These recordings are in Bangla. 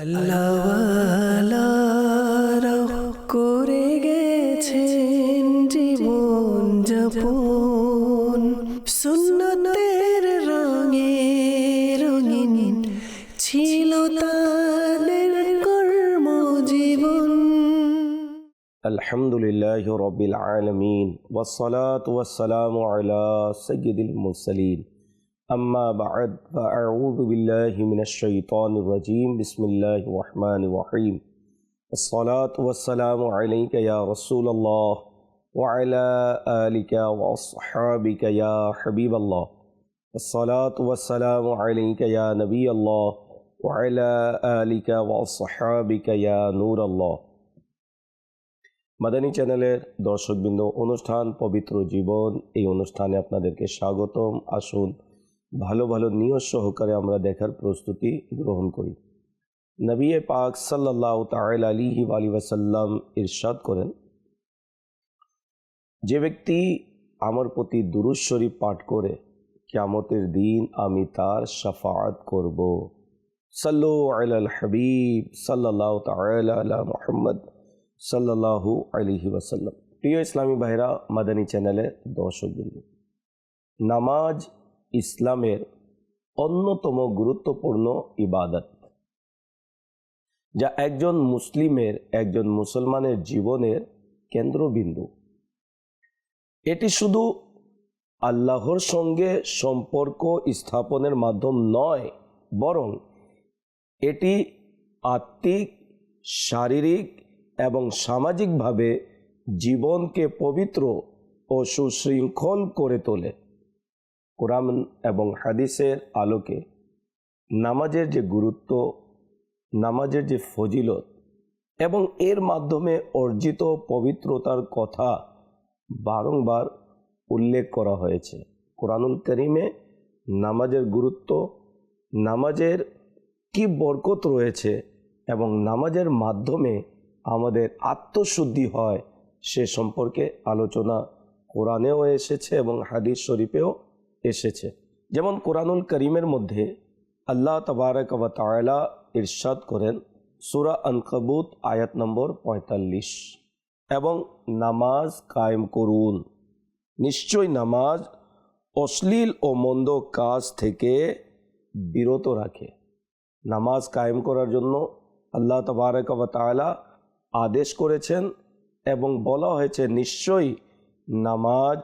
আল্লাহ করে গেছেন জীবন যাপন। সুন্নতের রঙে রঙিন ছিল তাদের কর্ম জীবন। আলহামদুলিল্লাহ রবিল আলমিন। ওয়াসালাত ওয়াসালাম আলা সৈয়দুল মুসলিম أما بعد فأعوذ بالله من الشيطان الرجيم بسم الله الرحمن الرحيم الصلاة والسلام عليك يا رسول الله وعلى آلك وأصحابك يا حبيب الله الصلاة والسلام عليك يا نبي الله وعلى آلك وأصحابك يا نور الله মাদানী চ্যানেলের দর্শকবৃন্দ অনুষ্ঠান পবিত্র জীবন এই অনুষ্ঠানে আপনাদেরকে স্বাগতম আসুন ভালো ভালো নিয়ত সহকারে আমরা দেখার প্রস্তুতি গ্রহণ করি। নবী পাক সাল্লাহ তাল আলিহি আলী ওয়াসাল্লাম ইরশাদ করেন, যে ব্যক্তি আমার প্রতি দুরুজ পাঠ করে কিয়ামতের দিন আমি তার শাফাআত করব। সাল্লু আল হাবিব সাল্লাহ তাল মোহাম্মদ সাল্লাহু আলিহি ওয়াসাল্লাম। প্রিয় ইসলামী ভাইরা, মাদানী চ্যানেলের দর্শকবৃন্দ, নামাজ ইসলামের অন্যতম গুরুত্বপূর্ণ ইবাদত, যা একজন মুসলিমের, একজন মুসলমানের জীবনের কেন্দ্রবিন্দু। এটি শুধু আল্লাহর সঙ্গে সম্পর্ক স্থাপনের মাধ্যম নয়, বরং এটি আত্মিক, শারীরিক এবং সামাজিকভাবে জীবনকে পবিত্র ও সুশৃঙ্খল করে তোলে। কোরআন এবং হাদিসের আলোকে নামাজের যে গুরুত্ব, নামাজের যে ফজিলত এবং এর মাধ্যমে অর্জিত পবিত্রতার কথা বারংবার উল্লেখ করা হয়েছে। কোরআনুল করিমে নামাজের গুরুত্ব, নামাজের কি বরকত রয়েছে এবং নামাজের মাধ্যমে আমাদের আত্মশুদ্ধি হয় সে সম্পর্কে আলোচনা কোরআনেও এসেছে এবং হাদিস শরীফেও এসেছে। যেমন কোরআনুল করিমের মধ্যে আল্লাহ তবারক তাআলা ইরশাদ করেন, সুরা আনকাবুত, আয়াত নম্বর পঁয়তাল্লিশ। এবং নামাজ কায়েম করুন। নিশ্চয় নামাজ অশ্লীল ও মন্দ কাজ থেকে বিরত রাখে। নামাজ কায়েম করার জন্য আল্লাহ তবারক ওয়া আদেশ করেছেন এবং বলা হয়েছে, নিশ্চয়ই নামাজ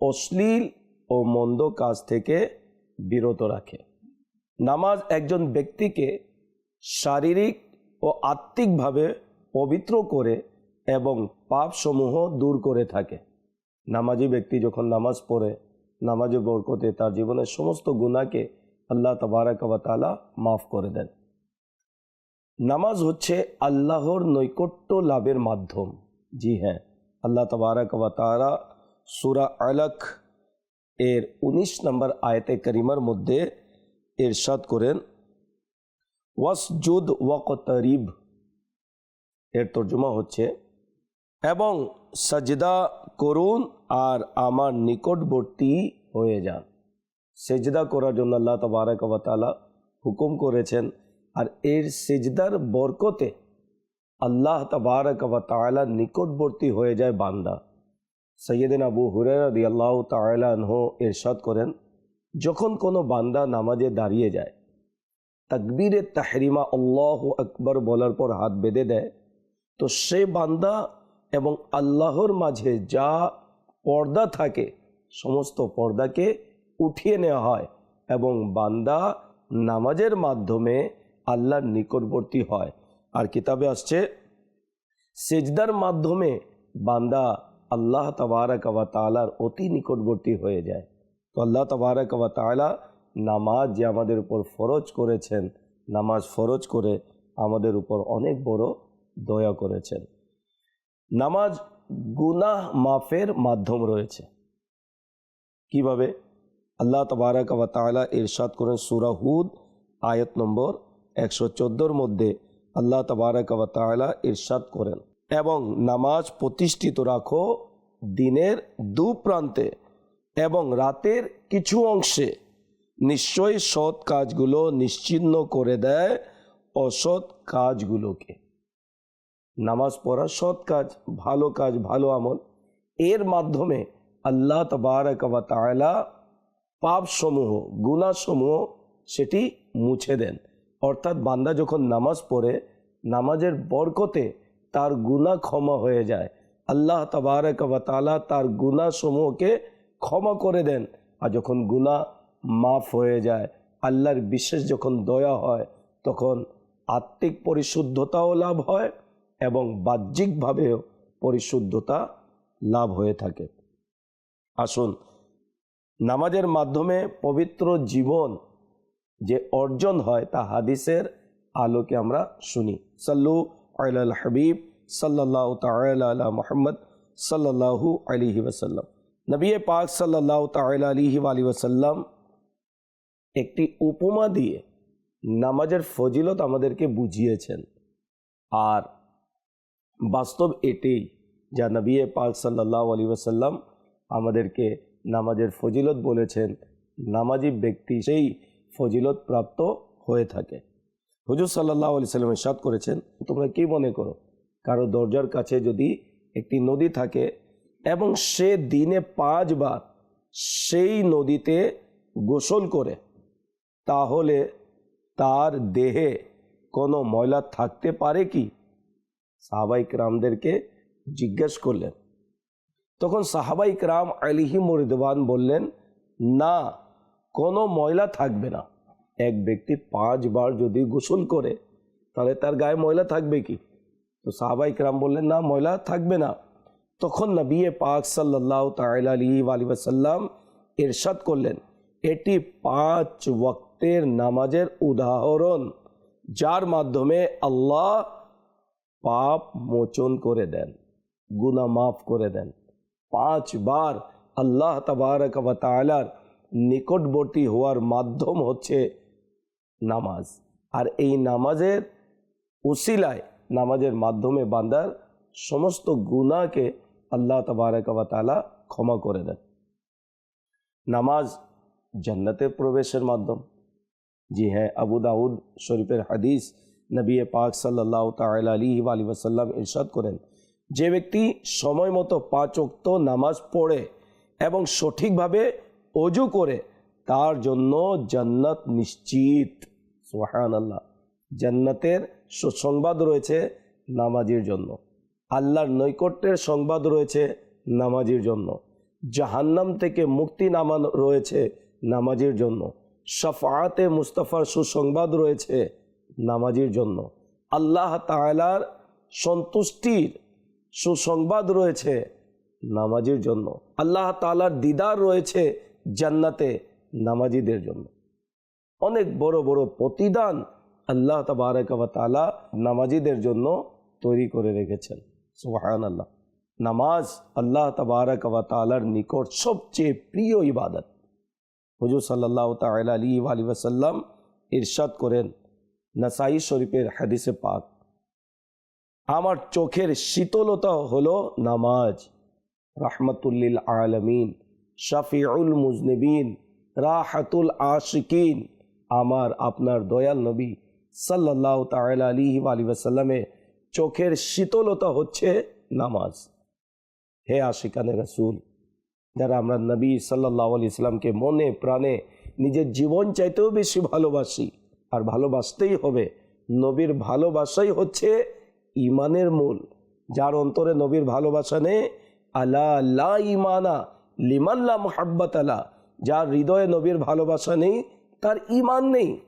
অশ্লীল ও মন্দ কাজ থেকে বিরত রাখে। নামাজ একজন ব্যক্তিকে শারীরিক ও আত্মিকভাবে পবিত্র করে এবং পাপসমূহ দূর করে থাকে। নামাজি ব্যক্তি যখন নামাজ পড়ে নামাজে বরকতে তার জীবনের সমস্ত গুণাকে আল্লাহ তবারকালা মাফ করে দেন। নামাজ হচ্ছে আল্লাহর নৈকট্য লাভের মাধ্যম। জি হ্যাঁ আল্লাহ তারা সুরা আলক এর ১৯ নম্বর আয়তে করিমার মধ্যে এরশাদ করেন, ওয়াসজুদ ওয়াকতরিব এর তর্জমা হচ্ছে, এবং সাজদা করুন আর আমার নিকটবর্তী হয়ে যান। সেজদা করার জন্য আল্লাহ তবারক তালা হুকুম করেছেন, আর এর সেজদার বরকতে আল্লাহ তবারক তালা নিকটবর্তী হয়ে যায় বান্দা। সৈয়দিন আবু হুরেরদি আল্লাহ তালাহ এরশাদ করেন, যখন কোনো বান্দা নামাজে দাঁড়িয়ে যায়, তাকবীরে তাহরিমা আল্লাহ আকবর বলার পর হাত বেঁধে দেয়, তো সে বান্দা এবং আল্লাহর মাঝে যা পর্দা থাকে, সমস্ত পর্দাকে উঠিয়ে নেওয়া হয় এবং বান্দা নামাজের মাধ্যমে আল্লাহর নিকটবর্তী হয়। আর কিতাবে আসছে, সেজদার মাধ্যমে বান্দা আল্লাহ তবারক তালার অতি নিকটবর্তী হয়ে যায়। তো আল্লাহ তবারক তালা নামাজ যে আমাদের উপর ফরজ করেছেন, নামাজ ফরজ করে আমাদের উপর অনেক বড় দয়া করেছেন। নামাজ গুনাহ মাফের মাধ্যম রয়েছে। কীভাবে? আল্লাহ তবারক তালা ইরশাদ করেন সুরা হুদ, আয়াত নম্বর একশো চোদ্দোর মধ্যে আল্লাহ তবারক তালা ইরশাদ করেন। এবং নামাজ প্রতিষ্ঠিত রাখো দিনের দু প্রান্তে এবং রাতের কিছু অংশে। নিশ্চয়ই সৎ কাজগুলো নিশ্চিহ্ন করে দেয় অসৎ কাজগুলোকে। নামাজ পড়া সৎ কাজ, ভালো কাজ, ভালো আমল। এর মাধ্যমে আল্লাহ তবারক ওয়া তাআলা পাপসমূহ গুণাসমূহ সেটি মুছে দেন। অর্থাৎ বান্দা যখন নামাজ পড়ে, নামাজের বরকতে তার গুণা ক্ষমা হয়ে যায়। আল্লাহ তবারক ওয়া তাআলা তার গুণাসমূহকে ক্ষমা করে দেন আর যখন গুণা মাফ হয়ে যায়, আল্লাহর বিশেষ যখন দয়া হয়, তখন আত্মিক পরিশুদ্ধতাও লাভ হয় এবং বাহ্যিকভাবেও পরিশুদ্ধতা লাভ হয়ে থাকে। আসুন, নামাজের মাধ্যমে পবিত্র জীবন যে অর্জন হয় তা হাদিসের আলোকে আমরা শুনি। সাল্লু আল হাবিব সাল্লাহ তালা মোহাম্মদ সাল্লাহু আলিহি ওসাল্লাম নবী পাক সাল্লাহ তালা আলিহি আলি ওসাল্লাম একটি উপমা দিয়ে নামাজের ফজিলত আমাদেরকে বুঝিয়েছেন আর বাস্তব এটাই যা নবী পাক সাল্লাহ আলী ওসাল্লাম আমাদেরকে নামাজের ফজিলত বলেছেন নামাজি ব্যক্তি সেই ফজিলত প্রাপ্ত হয়ে থাকে হুজুর সাল্লাহ আলি সাল্লাম সাদ করেছেন, তোমরা কি মনে করো? কারও দরজার কাছে যদি একটি নদী থাকে এবং সে দিনে পাঁচবার সেই নদীতে গোসল করে, তাহলে তার দেহে কোনো ময়লা থাকতে পারে কি? সাহাবাইক রামদেরকে জিজ্ঞেস করলেন। তখন সাহাবাইক রাম আলিহি মরিদবান বললেন, না, কোনো ময়লা থাকবে না। এক ব্যক্তি পাঁচবার যদি গোসল করে, তাহলে তার গায়ে ময়লা থাকবে কি? তো সাহাবাইক রাম বললেন, না, ময়লা থাকবে না। তখন নবী পাক সাল্লাহ তাল ওয়াসাল্লাম এরশাদ করলেন, এটি পাঁচ ওয়াক্তের নামাজের উদাহরণ, যার মাধ্যমে আল্লাহ পাপ মোচন করে দেন গুনা মাফ করে দেন। পাঁচবার আল্লাহ তাবারক ওয়া নিকটবর্তী হওয়ার মাধ্যম হচ্ছে নামাজ। আর এই নামাজের উসিলায় নামাজের মাধ্যমে বান্দার সমস্ত গুণাকে আল্লাহ ওয়া ক্ষমা করে দেন। নামাজ জান্নাতে প্রবেশের মাধ্যম। জি হ্যাঁ আবু দাউদ শরীফের হাদিস নবী পাক সাল্লাহ তাল আলী আলী ইরশাদ করেন, যে ব্যক্তি সময় মতো পাঁচ ওক্ত নামাজ পড়ে এবং সঠিকভাবে অজু করে, তার জন্য জান্নাত নিশ্চিত। সোহান আল্লাহ জান্নাতের সুসংবাদ রয়েছে নামাজির জন্য। আল্লাহর নৈকট্যের সংবাদ রয়েছে নামাজির জন্য। জাহান্নাম থেকে মুক্তি নামান রয়েছে নামাজির জন্য। শফাতে মুস্তাফার সুসংবাদ রয়েছে নামাজির জন্য। আল্লাহ তালার সন্তুষ্টির সুসংবাদ রয়েছে নামাজির জন্য। আল্লাহ তালার দিদার রয়েছে জান্নাতে নামাজিদের জন্য। অনেক বড় বড় প্রতিদান আল্লাহ তালা নামাজিদের জন্য তৈরি করে রেখেছেন। সুহান আল্লাহ নামাজ আল্লাহ তালার নিকট সবচেয়ে প্রিয় ইবাদত। হুজুর সাল্লাহ তাল আলী আলী ওসাল্লাম ইরশাদ করেন, নাসাই শরীফের হাদিসে পাক, আমার চোখের শীতলতা হলো নামাজ। রাহমাতুল্লিল আলমিন, শাফিউল মুজনিবিন, রাহাতুল আশিকিন আমার আপনার দয়াল নবী সাল্লাহ তাল আলী আলী ওসাল্লামের চোখের শীতলতা হচ্ছে নামাজ। হে আশিকানে রসুল, যারা আমরা নবী সাল্লাহ আলি ইসলামকে মনে প্রাণে নিজের জীবন চাইতেও বেশি ভালোবাসি আর ভালোবাসতেই হবে, নবীর ভালোবাসাই হচ্ছে ইমানের মূল। যার অন্তরে নবীর ভালোবাসা নেই, আলা লা ইমানা লিমাল্লা মোহাব্বত আলা, যার হৃদয়ে নবীর ভালোবাসা নেই তার ইমান নেই।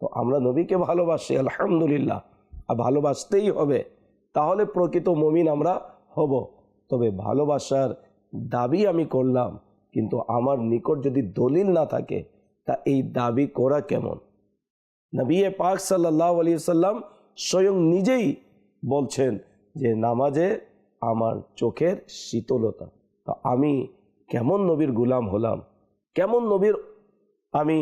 তো আমরা নবীকে ভালোবাসি, আলহামদুলিল্লাহ। আর ভালোবাসতেই হবে, তাহলে প্রকৃত মমিন আমরা হব। তবে ভালোবাসার দাবি আমি করলাম, কিন্তু আমার নিকট যদি দলিল না থাকে, তা এই দাবি করা কেমন? নবী পাক সাল্লাহ আলী সাল্লাম স্বয়ং নিজেই বলছেন যে, নামাজে আমার চোখের শীতলতা। তা আমি কেমন নবীর গুলাম হলাম? কেমন নবীর আমি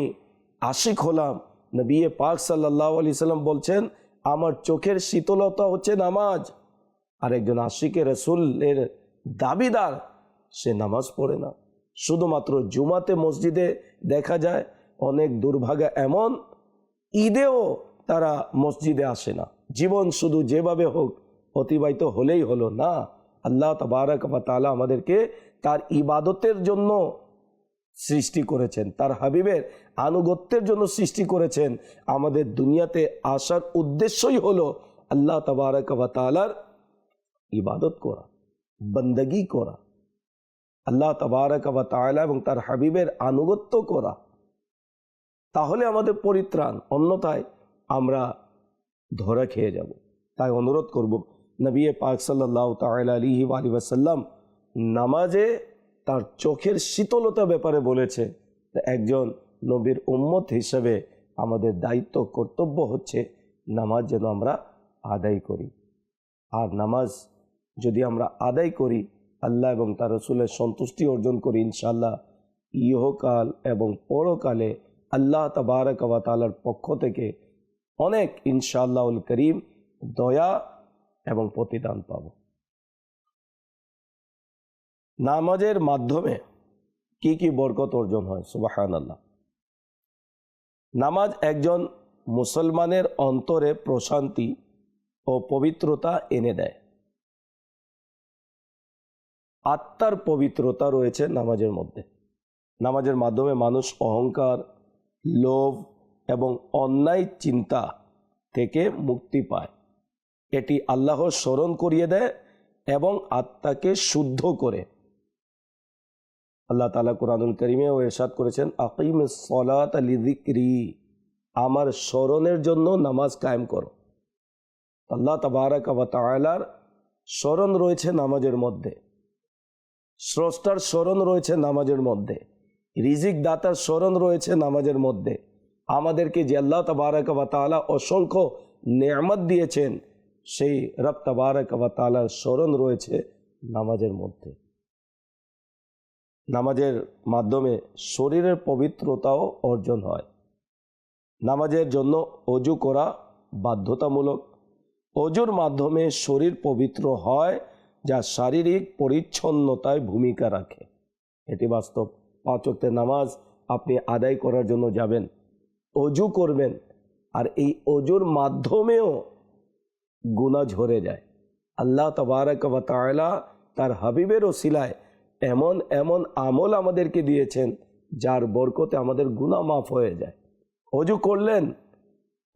আশিক হলাম। নবী পাক সাল্লাহ আলি সাল্লাম বলছেন, আমার চোখের শীতলতা হচ্ছে নামাজ। আর একজন আশিকে রসুলের দাবিদার, সে নামাজ পড়ে না। শুধুমাত্র জুমাতে মসজিদে দেখা যায়, অনেক দুর্ভাগা এমন, ঈদেও তারা মসজিদে আসে না। জীবন শুধু যেভাবে হোক, অতিবাহিত হলেই হলো না। আল্লাহ তবারক বা তালা আমাদেরকে তার ইবাদতের জন্য সৃষ্টি করেছেন। তার হাবিবের আনুগত্যের জন্য সৃষ্টি করেছেন। আমাদের দুনিয়াতে আসার উদ্দেশ্যই হলো আল্লাহ তবারক বা তালার ইবাদত করা, বন্দগি করা। আল্লাহ তবারক বা তালা এবং তার হাবিবের আনুগত্য করা। তাহলে আমাদের পরিত্রাণ, অন্যথায় আমরা ধরা খেয়ে যাব। তাই অনুরোধ করব, নবী পাক সাল্লাহ তালা আলিহি আলী ওয়াসাল্লাম নামাজে তার চোখের শীতলতা ব্যাপারে বলেছে। একজন নবীর উম্মত হিসেবে আমাদের দায়িত্ব, কর্তব্য হচ্ছে নামাজ যেন আমরা আদায় করি। আর নামাজ যদি আমরা আদায় করি, আল্লাহ এবং তার রসুলের সন্তুষ্টি অর্জন করি ইনশাল্লাহ ইহকাল এবং পরকালে আল্লাহ তবারক তালার পক্ষ থেকে অনেক ইনশাআল্লাহুল করিম দয়া এবং প্রতিদান পাব। নামাজের মাধ্যমে কি কি বরকত অর্জন হয়? সুবাহান আল্লাহ নামাজ একজন মুসলমানের অন্তরে প্রশান্তি ও পবিত্রতা এনে দেয়। আত্মার পবিত্রতা রয়েছে নামাজের মধ্যে। নামাজের মাধ্যমে মানুষ অহংকার, লোভ এবং অন্যায় চিন্তা থেকে মুক্তি পায়। এটি আল্লাহ স্মরণ করিয়ে দেয় এবং আত্মাকে শুদ্ধ করে। আল্লাহ তালা কোরআনুল করিমে ও এরশাদ করেছেন আকিম সলাত আলিদিক্রি আমার স্মরণের জন্য নামাজ কায়েম করো। আল্লাহ তবারক তালার স্মরণ রয়েছে নামাজের মধ্যে। স্রষ্টার স্মরণ রয়েছে নামাজের মধ্যে। রিজিক দাতার স্মরণ রয়েছে নামাজের মধ্যে। আমাদেরকে যে আল্লাহ তবারক বা তালা অসংখ্য নেয়ামত দিয়েছেন, সেই রব তবারক বা তালার স্মরণ রয়েছে নামাজের মধ্যে। নামাজের মাধ্যমে শরীরের পবিত্রতাও অর্জন হয়। নামাজের জন্য অজু করা বাধ্যতামূলক। অজুর মাধ্যমে শরীর পবিত্র হয়, যা শারীরিক পরিচ্ছন্নতায় ভূমিকা রাখে। এটি বাস্তব। পাঁচ নামাজ আপনি আদায় করার জন্য যাবেন, অজু করবেন, আর এই অজুর মাধ্যমেও গুণা ঝরে যায়। আল্লাহ তবারক বা তার হাবিবের ওসিলায় এমন এমন আমল আমাদেরকে দিয়েছেন, যার বরকতে আমাদের গুণা মাফ হয়ে যায়। অজু করলেন,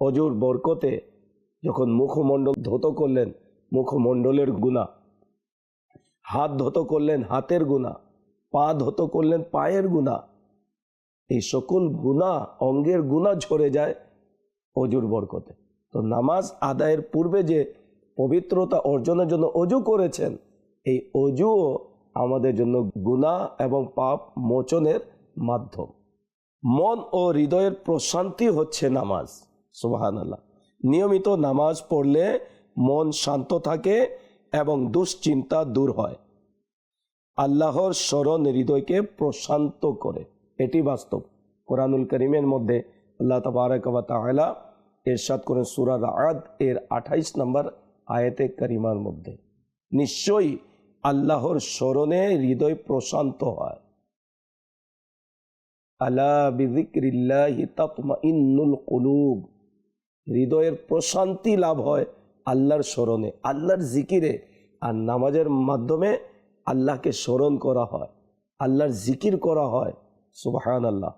অজুর বরকতে যখন মুখমণ্ডল ধৌত করলেন, মুখমণ্ডলের গুণা হাত ধত করলেন, হাতের গুণা পা ধত করলেন, পায়ের গুণা এই সকল গুণা অঙ্গের গুণা ঝরে যায় অজুর বরকতে। তো নামাজ আদায়ের পূর্বে যে পবিত্রতা অর্জনের জন্য অজু করেছেন, এই অজুও আমাদের জন্য গুণা এবং পাপ মোচনের মাধ্যম। মন ও হৃদয়ের প্রশান্তি হচ্ছে নামাজ। সুবাহান আল্লাহ নিয়মিত নামাজ পড়লে মন শান্ত থাকে এবং দুশ্চিন্তা দূর হয়। আল্লাহর স্মরণ হৃদয়কে প্রশান্ত করে। এটি বাস্তব। কোরআনুল করিমের মধ্যে আল্লাহ তবারকালা এরশাদ করেন সুরা রাদ এর আঠাইশ নম্বর আয়াতে করিমার মধ্যে। নিশ্চয়ই আল্লাহর স্মরণে হৃদয় প্রশান্ত হয়। কুলুব। হৃদয়ের প্রশান্তি লাভ হয় আল্লাহর স্মরণে, আল্লাহর জিকিরে। আর নামাজের মাধ্যমে আল্লাহকে স্মরণ করা হয়, আল্লাহর জিকির করা হয় সুবাহান আল্লাহ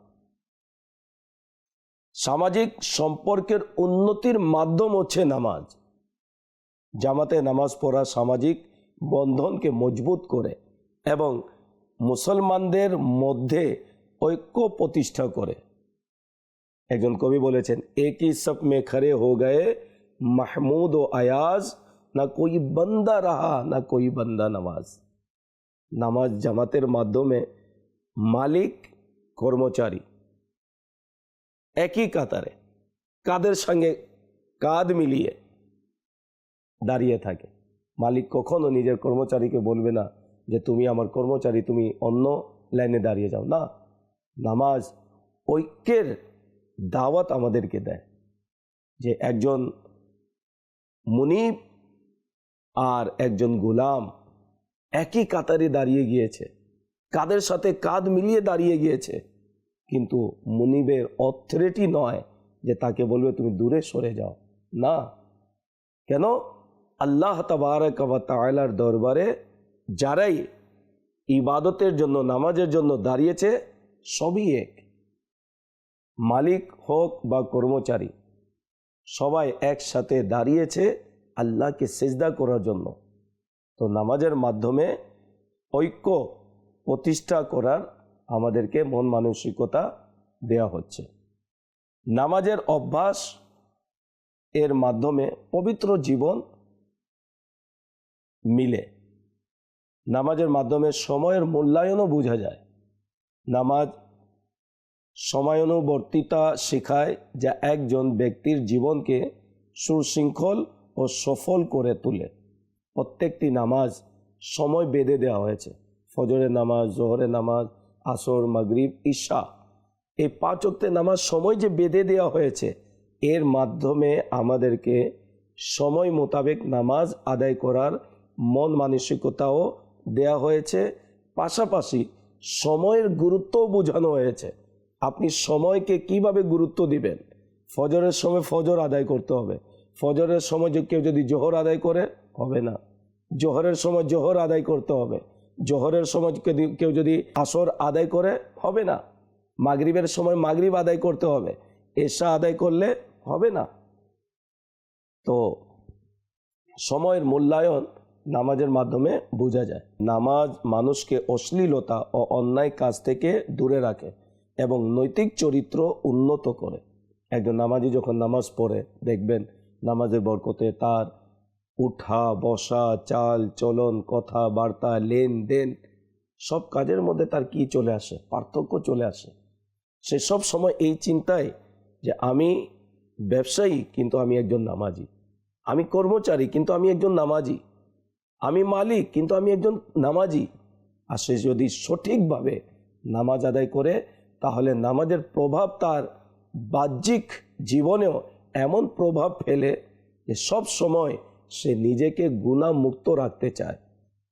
সামাজিক সম্পর্কের উন্নতির মাধ্যম হচ্ছে নামাজ। জামাতে নামাজ পড়া সামাজিক বন্ধনকে মজবুত করে এবং মুসলমানদের মধ্যে ঐক্য প্রতিষ্ঠা করে। একজন কবি বলেছেন, একই সব মে খরে হো গয়ে মাহমুদ ও আয়াজ, না কোই বন্দা রাহা, না কোই বন্দা নামাজ। নামাজ জামাতের মাধ্যমে মালিক, কর্মচারী একই কাতারে, কাদের সঙ্গে কাঁধ মিলিয়ে দাঁড়িয়ে থাকে। মালিক কখনো নিজের কর্মচারীকে বলবে না যে তুমি আমার কর্মচারী, তুমি অন্য লাইনে দাঁড়িয়ে যাও। না, নামাজ ঐক্যের দাওয়াত আমাদেরকে দেয় যে একজন মুনিব আর একজন গোলাম একই কাতারে দাঁড়িয়ে গিয়েছে। কাদের সাথে কাঁধ মিলিয়ে দাঁড়িয়ে গিয়েছে? কিন্তু মুনিবের অথরিটি নয় যে তাকে বলবে, তুমি দূরে সরে যাও। না। কেন? আল্লাহ তালার দরবারে যারাই ইবাদতের জন্য, নামাজের জন্য দাঁড়িয়েছে, সবই এক। মালিক হোক বা কর্মচারী, সবাই একসাথে দাঁড়িয়েছে আল্লাহকে সেজদা করার জন্য। তো নামাজের মাধ্যমে ঐক্য প্রতিষ্ঠা করার আমাদেরকে মন মানসিকতা দেয়া হচ্ছে। নামাজের অভ্যাস এর মাধ্যমে পবিত্র জীবন মিলে। নামাজের মাধ্যমে সময়ের মূল্যায়নও বোঝা যায়। নামাজ সময়ানুবর্তিতা শেখায় যা একজন ব্যক্তির জীবনকে সুশৃঙ্খল ও সফল করে তোলে। প্রত্যেকটি নামাজ সময় বেঁধে দেওয়া হয়েছে। ফজরের নামাজ, জোহরের নামাজ, আসর, মাগরিব, ঈশা। এই পাঁচ অক্টের নামাজ সময় যে বেঁধে দেওয়া হয়েছে, এর মাধ্যমে আমাদেরকে সময় মোতাবেক নামাজ আদায় করার মন মানসিকতাও দেয়া হয়েছে। পাশাপাশি সময়ের গুরুত্বও বোঝানো হয়েছে। আপনি সময়কে কীভাবে গুরুত্ব দিবেন? ফজরের সময় ফজর আদায় করতে হবে। ফজরের সময় কেউ যদি জোহর আদায় করে, হবে না। জোহরের সময় জোহর আদায় করতে হবে। জোহরের সময় কেউ- যদি আসর আদায় করে, হবে না। মাগরিবের সময় মাগরিব আদায় করতে হবে। এশা আদায় করলে হবে না। তো, সময়ের মূল্যায়ন নামাজের মাধ্যমে বোঝা যায়। নামাজ মানুষকে অশ্লীলতা ও অন্যায় কাজ থেকে দূরে রাখে এবং নৈতিক চরিত্র উন্নত করে। একজন নামাজি যখন নামাজ পড়ে, দেখবেন নামাজের বরকতে তার উঠা, বসা, চাল, চলন কথা বার্তা লেনদেন সব কাজের মধ্যে তার কি চলে আসে? পার্থক্য চলে আসে। সে সব সময় এই চিন্তায় যে আমি ব্যবসায়ী কিন্তু আমি একজন নামাজি। আমি কর্মচারী কিন্তু আমি একজন নামাজি। আমি মালিক, কিন্তু আমি একজন নামাজি। আর সে যদি সঠিকভাবে নামাজ আদায় করে, তাহলে নামাজের প্রভাব তার বাহ্যিক জীবনেও এমন প্রভাব ফেলে যে সব সময় সে নিজেকে গুণামুক্ত রাখতে চায়।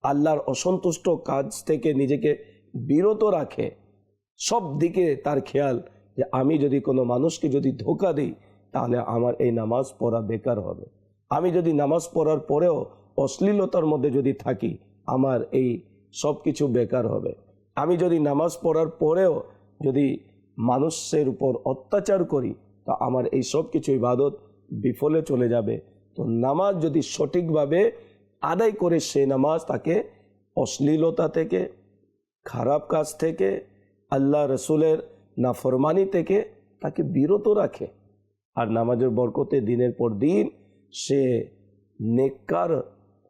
আল্লাহর অসন্তুষ্ট কাজ থেকে নিজেকে বিরত রাখে। সব দিকে তার খেয়াল যে আমি যদি কোনো মানুষকে যদি ধোকা দিই, তাহলে আমার এই নামাজ পড়া বেকার হবে। আমি যদি নামাজ পড়ার পরেও অশ্লীলতার মধ্যে যদি থাকি, আমার এই সব কিছু বেকার হবে। আমি যদি নামাজ পড়ার পরেও যদি মানুষের উপর অত্যাচার করি, তা আমার এই সব কিছু ইবাদত বিফলে চলে যাবে। তো নামাজ যদি সঠিকভাবে আদায় করে সে নামাজ তাকে অশ্লীলতা থেকে, খারাপ কাজ থেকে, আল্লাহ রসুলের নাফরমানি থেকে তাকে বিরত রাখে। আর নামাজের বরকতে দিনের পর দিন সে নেককার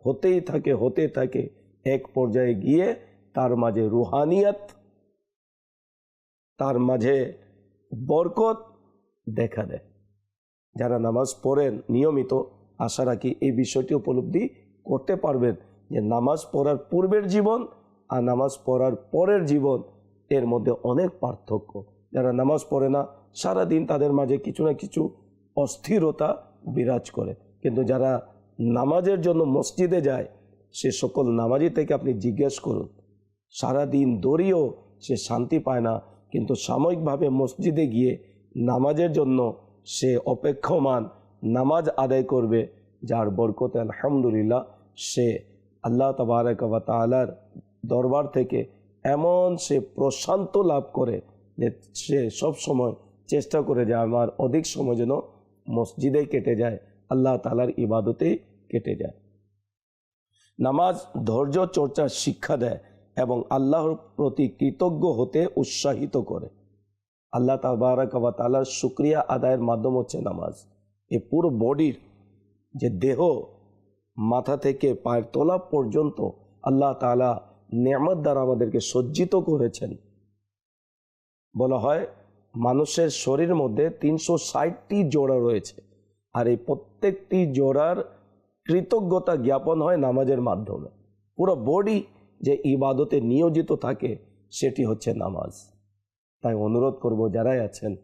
হতেই থাকে হতে থাকে। এক পর্যায়ে গিয়ে তার মাঝে রুহানিয়াত, তার মাঝে বরকত দেখা দেয়। যারা নামাজ পড়েন নিয়মিত, আশা রাখি এই বিষয়টি উপলব্ধি করতে পারবেন যে নামাজ পড়ার পূর্বের জীবন আর নামাজ পড়ার পরের জীবন এর মধ্যে অনেক পার্থক্য। যারা নামাজ পড়ে না, সারাদিন তাদের মাঝে কিছু না কিছু অস্থিরতা বিরাজ করে। কিন্তু যারা নামাজের জন্য মসজিদে যায়, সে সকল নামাজি থেকে আপনি জিজ্ঞেস করুন। সারাদিন দড়িয়েও সে শান্তি পায় না, কিন্তু সাময়িকভাবে মসজিদে গিয়ে নামাজের জন্য সে অপেক্ষমান নামাজ আদায় করবে, যার বরকতে আলহামদুলিল্লাহ সে আল্লাহ তবারক বা তালার দরবার থেকে এমন সে প্রশান্ত লাভ করে যে সে সব সময় চেষ্টা করে যে আমার অধিক সময় যেন মসজিদে কেটে যায়। আল্লাহ তালার ইবাদতেই কেটে যায়। নামাজ, ধৈর্য চর্চার শিক্ষা দেয় এবং আল্লাহর প্রতি কৃতজ্ঞ হতে উৎসাহিত করে। আল্লাহ তাবারাকবা তালার শুক্রিয়া আদায়ের মাধ্যম হচ্ছে নামাজ। এ পুরো বডির যে দেহ, মাথা থেকে পায়ের তোলা পর্যন্ত আল্লাহ তালা নেয়ামত দ্বারা আমাদেরকে সজ্জিত করেছেন। বলা হয়, মানুষের শরীর মধ্যে তিনশো ষাটটি জোড়া রয়েছে। আর এই প্রত্যেকটি জোড়ার কৃতজ্ঞতা জ্ঞাপন হয় নামাজের মাধ্যমে। পুরো বডি যে ইবাদতে নিয়োজিত থাকে, সেটি হচ্ছে নামাজ। তাই অনুরোধ করব, যারাই আছেন,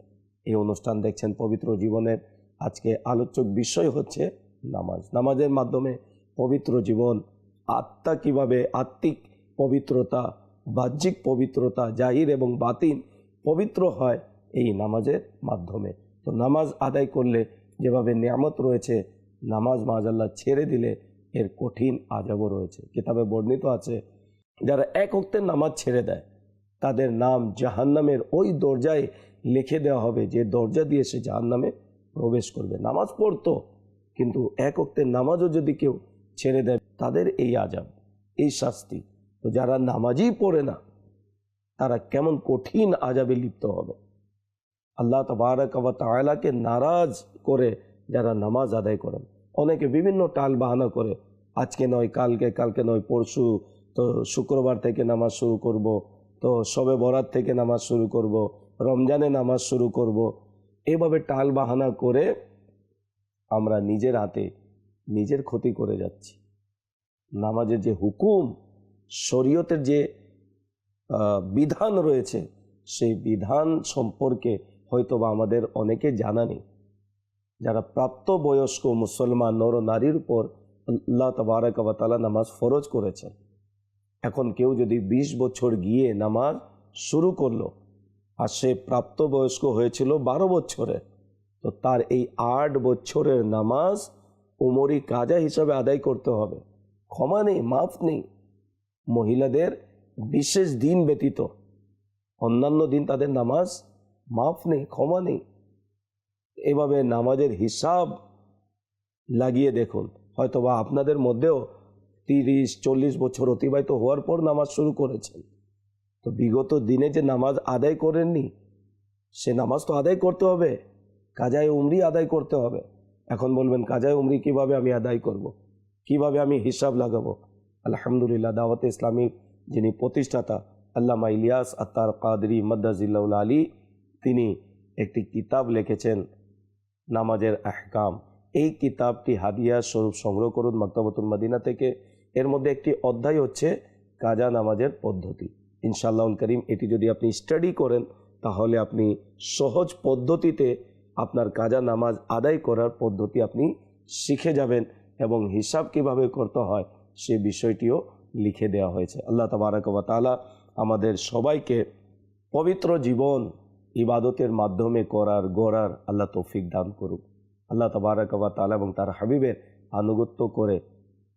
এই অনুষ্ঠান দেখছেন পবিত্র জীবনের, আজকে আলোচ্য বিষয় হচ্ছে নামাজ। নামাজের মাধ্যমে পবিত্র জীবন, আত্মা কীভাবে আত্মিক পবিত্রতা, বাহ্যিক পবিত্রতা, জাহির এবং বাতিন পবিত্র হয় এই নামাজের মাধ্যমে। তো নামাজ আদায় করলে যেভাবে নিয়ামত রয়েছে নামাজ মাজাল্লাহ ছেড়ে দিলে এর কঠিন আজাবও রয়েছে। কিতাবে বর্ণিত আছে, যারা এক অক্তের নামাজ ছেড়ে দেয়, তাদের নাম জাহান্নামের ওই দরজায় লিখে দেওয়া হবে, যে দরজা দিয়ে সে জাহান্নামে প্রবেশ করবে। নামাজ পড়তো, কিন্তু এক অক্তের নামাজও যদি কেউ ছেড়ে দেয়, তাদের এই আজাব, এই শাস্তি। তো যারা নামাজই পড়ে না, তারা কেমন কঠিন আজাবে লিপ্ত হবে। আল্লাহ তালাকে নারাজ করে যারা নামাজ আদায় করেন। অনেকে বিভিন্ন টাল বাহানা করে, আজকে নয়, কালকে কালকে নয়, পরশু, তো শুক্রবার থেকে নামাজ শুরু করব, তো সবে বরাত থেকে নামাজ শুরু করব, রমজানে নামাজ শুরু করব, এভাবে টাল বাহানা করে আমরা নিজের হাতে নিজের ক্ষতি করে যাচ্ছি। নামাজের যে হুকুম, শরীয়তের যে বিধান রয়েছে, সেই বিধান সম্পর্কে হয়তো বা আমাদের অনেকে জানা নেই। যারা প্রাপ্তবয়স্ক মুসলমান নর নারীর উপর আল্লাহ তবারকালা নামাজ ফরজ করেছেন। এখন কেউ যদি ২০ বছর গিয়ে নামাজ শুরু করল আর সে প্রাপ্তবয়স্ক হয়েছিল বারো বছরে, তো তার এই আট বছরের নামাজ উমরি কাজা হিসাবে আদায় করতে হবে। ক্ষমা নেই, মাফ নেই। মহিলাদের বিশেষ দিন ব্যতীত অন্যান্য দিন তাদের নামাজ মাফ নেই, ক্ষমা নেই। এভাবে নামাজের হিসাব লাগিয়ে দেখুন। হয়তোবা আপনাদের মধ্যেও তিরিশ, চল্লিশ বছর অতিবাহিত হওয়ার পর নামাজ শুরু করেছেন। তো বিগত দিনে যে নামাজ আদায় করেননি, সে নামাজ তো আদায় করতে হবে। কাজায় উমরি আদায় করতে হবে। এখন বলবেন, কাজায় উমরি কীভাবে আমি আদায় করব। কীভাবে আমি হিসাব লাগাবো? আলহামদুলিল্লাহ, দাওয়াতে ইসলামীর যিনি প্রতিষ্ঠাতা, আল্লামা ইলিয়াস আত্মার কাদরি মদ্দাজিল্লাউল আলী, তিনি একটি কিতাব লিখেছেন। নামাজের আহকাম। এই কিতাবটি হাদিয়া স্বরূপ সংগ্রহ করুন মক্তবতুল মাদিনা থেকে। এর মধ্যে একটি অধ্যায় হচ্ছে কাজা নামাজের পদ্ধতি। ইনশাআল্লাহুল করিম, এটি যদি আপনি স্টাডি করেন, তাহলে আপনি সহজ পদ্ধতিতে আপনার কাজা নামাজ আদায় করার পদ্ধতি আপনি শিখে যাবেন এবং হিসাব কীভাবে করতে হয়, সে বিষয়টিও লিখে দেওয়া হয়েছে। আল্লাহ তবারক আমাদের সবাইকে পবিত্র জীবন ইবাদতের মাধ্যমে করার, গড়ার আল্লাহ তৌফিক দান করুক। আল্লাহ তবারকাবা তালা এবং তার হাবিবের আনুগত্য করে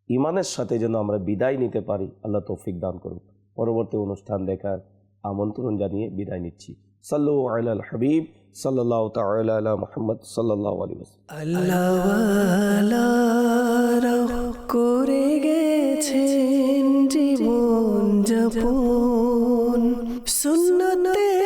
ইমানের সাথে যেন আমরা বিদায় নিতে পারি, আল্লাহ তৌফিক দান করুক। পরবর্তী অনুষ্ঠান দেখার আমন্ত্রণ জানিয়ে বিদায় নিচ্ছি। সাল্লু আল হাবিব সাল্লাহ তাল মোহাম্মদ সাল্লাহ আলী আল্লাহ করে গেছেন জীবন যাপন। সুন্নতে